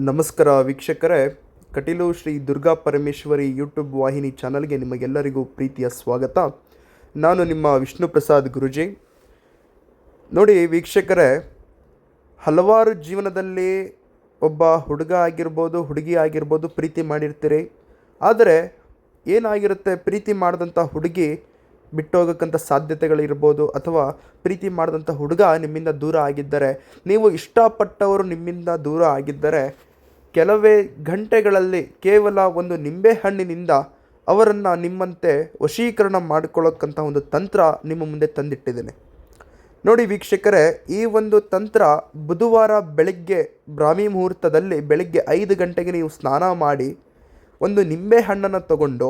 ನಮಸ್ಕಾರ ವೀಕ್ಷಕರೇ. ಕಟೀಲು ಶ್ರೀ ದುರ್ಗಾ ಪರಮೇಶ್ವರಿ ಯೂಟ್ಯೂಬ್ ವಾಹಿನಿ ಚಾನಲ್ಗೆ ನಿಮಗೆಲ್ಲರಿಗೂ ಪ್ರೀತಿಯ ಸ್ವಾಗತ. ನಾನು ನಿಮ್ಮ ವಿಷ್ಣು ಪ್ರಸಾದ್ ಗುರುಜಿ. ನೋಡಿ ವೀಕ್ಷಕರೇ, ಹಲವಾರು ಜೀವನದಲ್ಲಿ ಒಬ್ಬ ಹುಡುಗ ಆಗಿರ್ಬೋದು, ಹುಡುಗಿ ಆಗಿರ್ಬೋದು ಪ್ರೀತಿ ಮಾಡಿರ್ತೀರಿ. ಆದರೆ ಏನಾಗಿರುತ್ತೆ ಪ್ರೀತಿ ಮಾಡಿದಂಥ ಹುಡುಗಿ ಬಿಟ್ಟೋಗಕ್ಕಂಥ ಸಾಧ್ಯತೆಗಳಿರ್ಬೋದು ಅಥವಾ ಪ್ರೀತಿ ಮಾಡಿದಂಥ ಹುಡುಗ ನಿಮ್ಮಿಂದ ದೂರ ಆಗಿದ್ದರೆ, ನೀವು ಇಷ್ಟಪಟ್ಟವರು ನಿಮ್ಮಿಂದ ದೂರ ಆಗಿದ್ದರೆ, ಕೆಲವೇ ಗಂಟೆಗಳಲ್ಲಿ ಕೇವಲ ಒಂದು ನಿಂಬೆಹಣ್ಣಿನಿಂದ ಅವರನ್ನು ನಿಮ್ಮಂತೆ ವಶೀಕರಣ ಮಾಡಿಕೊಳ್ಳೋಕ್ಕಂಥ ಒಂದು ತಂತ್ರ ನಿಮ್ಮ ಮುಂದೆ ತಂದಿಟ್ಟಿದ್ದೇನೆ. ನೋಡಿ ವೀಕ್ಷಕರೇ, ಈ ಒಂದು ತಂತ್ರ ಬುಧವಾರ ಬೆಳಗ್ಗೆ ಬ್ರಾಹ್ಮಿ ಮುಹೂರ್ತದಲ್ಲಿ ಬೆಳಗ್ಗೆ ಐದು ಗಂಟೆಗೆ ನೀವು ಸ್ನಾನ ಮಾಡಿ ಒಂದು ನಿಂಬೆಹಣ್ಣನ್ನು ತಗೊಂಡು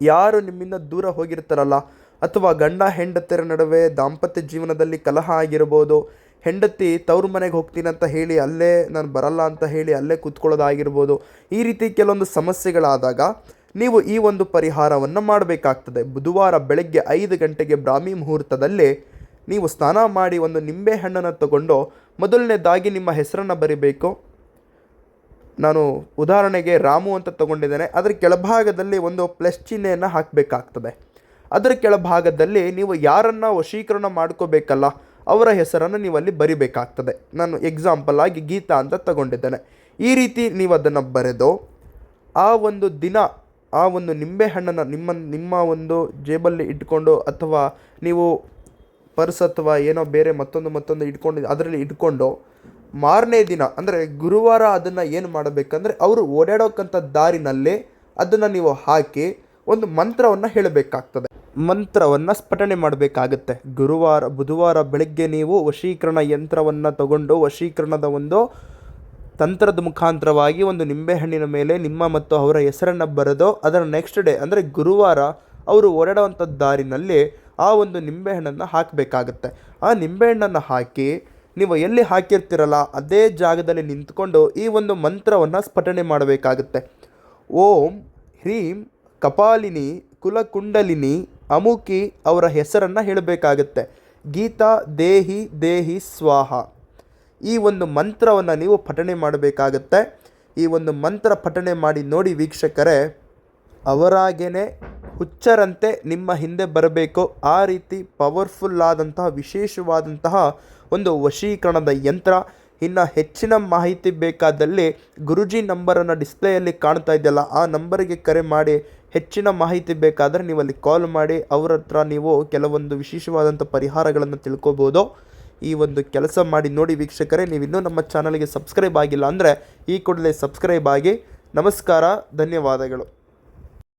ಯಾರು ನಿಮ್ಮಿಂದ ದೂರ ಹೋಗಿರ್ತಾರಲ್ಲ? ಅಥವಾ ಗಂಡ, ಹೆಂಡತಿಯರ ನಡುವೆ ದಾಂಪತ್ಯ ಜೀವನದಲ್ಲಿ ಕಲಹ ಆಗಿರ್ಬೋದು, ಹೆಂಡತಿ ತವ್ರ ಮನೆಗೆ ಹೋಗ್ತೀನಿ ಅಂತ ಹೇಳಿ ಅಲ್ಲೇ ನಾನು ಬರಲ್ಲ ಅಂತ ಹೇಳಿ ಅಲ್ಲೇ ಕೂತ್ಕೊಳ್ಳೋದಾಗಿರ್ಬೋದು, ಈ ರೀತಿ ಕೆಲವೊಂದು ಸಮಸ್ಯೆಗಳಾದಾಗ ನೀವು ಈ ಒಂದು ಪರಿಹಾರವನ್ನು ಮಾಡಬೇಕಾಗ್ತದೆ. ಬುಧವಾರ ಬೆಳಗ್ಗೆ ಐದು ಗಂಟೆಗೆ ಬ್ರಾಹ್ಮಿ ಮುಹೂರ್ತದಲ್ಲಿ ನೀವು ಸ್ನಾನ ಮಾಡಿ ಒಂದು ನಿಂಬೆ ಹಣ್ಣನ್ನು ತಗೊಂಡು ಮೊದಲನೇದಾಗಿ ನಿಮ್ಮ ಹೆಸರನ್ನು ಬರಿಬೇಕು. ನಾನು ಉದಾಹರಣೆಗೆ ರಾಮು ಅಂತ ತಗೊಂಡಿದ್ದೇನೆ, ಅದರ ಕೆಳಭಾಗದಲ್ಲಿ ಒಂದು ಪ್ಲಸ್ ಚಿಹ್ನೆಯನ್ನು ಹಾಕಬೇಕಾಗ್ತದೆ. ಅದರ ಕೆಳಭಾಗದಲ್ಲಿ ನೀವು ಯಾರನ್ನು ವಶೀಕರಣ ಮಾಡ್ಕೋಬೇಕಲ್ಲ, ಅವರ ಹೆಸರನ್ನು ನೀವು ಅಲ್ಲಿ ಬರಿಬೇಕಾಗ್ತದೆ. ನಾನು ಎಕ್ಸಾಂಪಲ್ ಆಗಿ ಗೀತಾ ಅಂತ ತಗೊಂಡಿದ್ದೇನೆ. ಈ ರೀತಿ ನೀವು ಅದನ್ನು ಬರೆದು ಆ ಒಂದು ದಿನ, ಆ ಒಂದು ನಿಂಬೆಹಣ್ಣನ್ನು ನಿಮ್ಮ ನಿಮ್ಮ ಒಂದು ಜೇಬಲ್ಲಿ ಇಟ್ಕೊಂಡು ಅಥವಾ ನೀವು ಪರ್ಸ್ ಅಥವಾ ಏನೋ ಬೇರೆ ಮತ್ತೊಂದು ಮತ್ತೊಂದು ಇಟ್ಕೊಂಡು, ಅದರಲ್ಲಿ ಇಟ್ಕೊಂಡು ಮಾರನೇ ದಿನ, ಅಂದರೆ ಗುರುವಾರ ಅದನ್ನು ಏನು ಮಾಡಬೇಕಂದ್ರೆ ಅವರು ಓಡಾಡೋಕ್ಕಂಥ ದಾರಿನಲ್ಲೇ ಅದನ್ನು ನೀವು ಹಾಕಿ ಒಂದು ಮಂತ್ರವನ್ನು ಹೇಳಬೇಕಾಗ್ತದೆ. ಮಂತ್ರವನ್ನು ಸ್ಫಟನೆ ಮಾಡಬೇಕಾಗತ್ತೆ. ಗುರುವಾರ, ಬುಧವಾರ ಬೆಳಗ್ಗೆ ನೀವು ವಶೀಕರಣ ಯಂತ್ರವನ್ನು ತಗೊಂಡು ವಶೀಕರಣದ ಒಂದು ತಂತ್ರದ ಮುಖಾಂತರವಾಗಿ ಒಂದು ನಿಂಬೆಹಣ್ಣಿನ ಮೇಲೆ ನಿಮ್ಮ ಮತ್ತು ಅವರ ಹೆಸರನ್ನು ಬರೆದು ಅದರ ನೆಕ್ಸ್ಟ್ ಡೇ ಅಂದರೆ ಗುರುವಾರ ಅವರು ಓಡಾಡುವಂಥ ದಾರಿನಲ್ಲಿ ಆ ಒಂದು ನಿಂಬೆಹಣ್ಣನ್ನು ಹಾಕಬೇಕಾಗತ್ತೆ. ಆ ನಿಂಬೆಹಣ್ಣನ್ನು ಹಾಕಿ ನೀವು ಎಲ್ಲಿ ಹಾಕಿರ್ತೀರಲ್ಲ ಅದೇ ಜಾಗದಲ್ಲಿ ನಿಂತ್ಕೊಂಡು ಈ ಒಂದು ಮಂತ್ರವನ್ನು ಸ್ಫಟನೆ ಮಾಡಬೇಕಾಗುತ್ತೆ. ಓಂ ಹ್ರೀಂ ಕಪಾಲಿನಿ ಕುಲಕುಂಡಲಿನಿ ಅಮುಕಿ ಅವರ ಹೆಸರನ್ನು ಹೇಳಬೇಕಾಗುತ್ತೆ. ಗೀತಾ ದೇಹಿ ದೇಹಿ ಸ್ವಾಹ. ಈ ಒಂದು ಮಂತ್ರವನ್ನು ನೀವು ಪಠಣೆ ಮಾಡಬೇಕಾಗತ್ತೆ. ಈ ಒಂದು ಮಂತ್ರ ಪಠಣೆ ಮಾಡಿ ನೋಡಿ ವೀಕ್ಷಕರೇ, ಅವರಾಗೇನೆ ಹುಚ್ಚರಂತೆ ನಿಮ್ಮ ಹಿಂದೆ ಬರಬೇಕು. ಆ ರೀತಿ ಪವರ್ಫುಲ್ ಆದಂತಹ ವಿಶೇಷವಾದಂತಹ ಒಂದು ವಶೀಕರಣದ ಯಂತ್ರ. ಇನ್ನು ಹೆಚ್ಚಿನ ಮಾಹಿತಿ ಬೇಕಾದಲ್ಲಿ ಗುರುಜಿ ನಂಬರನ್ನು ಡಿಸ್ಪ್ಲೇಯಲ್ಲಿ ಕಾಣ್ತಾ ಇದೆಯಲ್ಲ, ಆ ನಂಬರಿಗೆ ಕರೆ ಮಾಡಿ. ಹೆಚ್ಚಿನ ಮಾಹಿತಿ ಬೇಕಾದರೆ ನೀವು ಅಲ್ಲಿ ಕಾಲ್ ಮಾಡಿ, ಅವ್ರ ಹತ್ರ ನೀವು ಕೆಲವೊಂದು ವಿಶೇಷವಾದಂಥ ಪರಿಹಾರಗಳನ್ನು ತಿಳ್ಕೊಬೋದು. ಈ ಒಂದು ಕೆಲಸ ಮಾಡಿ ನೋಡಿ ವೀಕ್ಷಕರೇ ನೀವು ಇನ್ನೂ ನಮ್ಮ ಚಾನಲ್ಗೆ ಸಬ್ಸ್ಕ್ರೈಬ್ ಆಗಿಲ್ಲ ಅಂದರೆ ಈ ಕೂಡಲೇ ಸಬ್ಸ್ಕ್ರೈಬ್ ಆಗಿ. ನಮಸ್ಕಾರ, ಧನ್ಯವಾದಗಳು.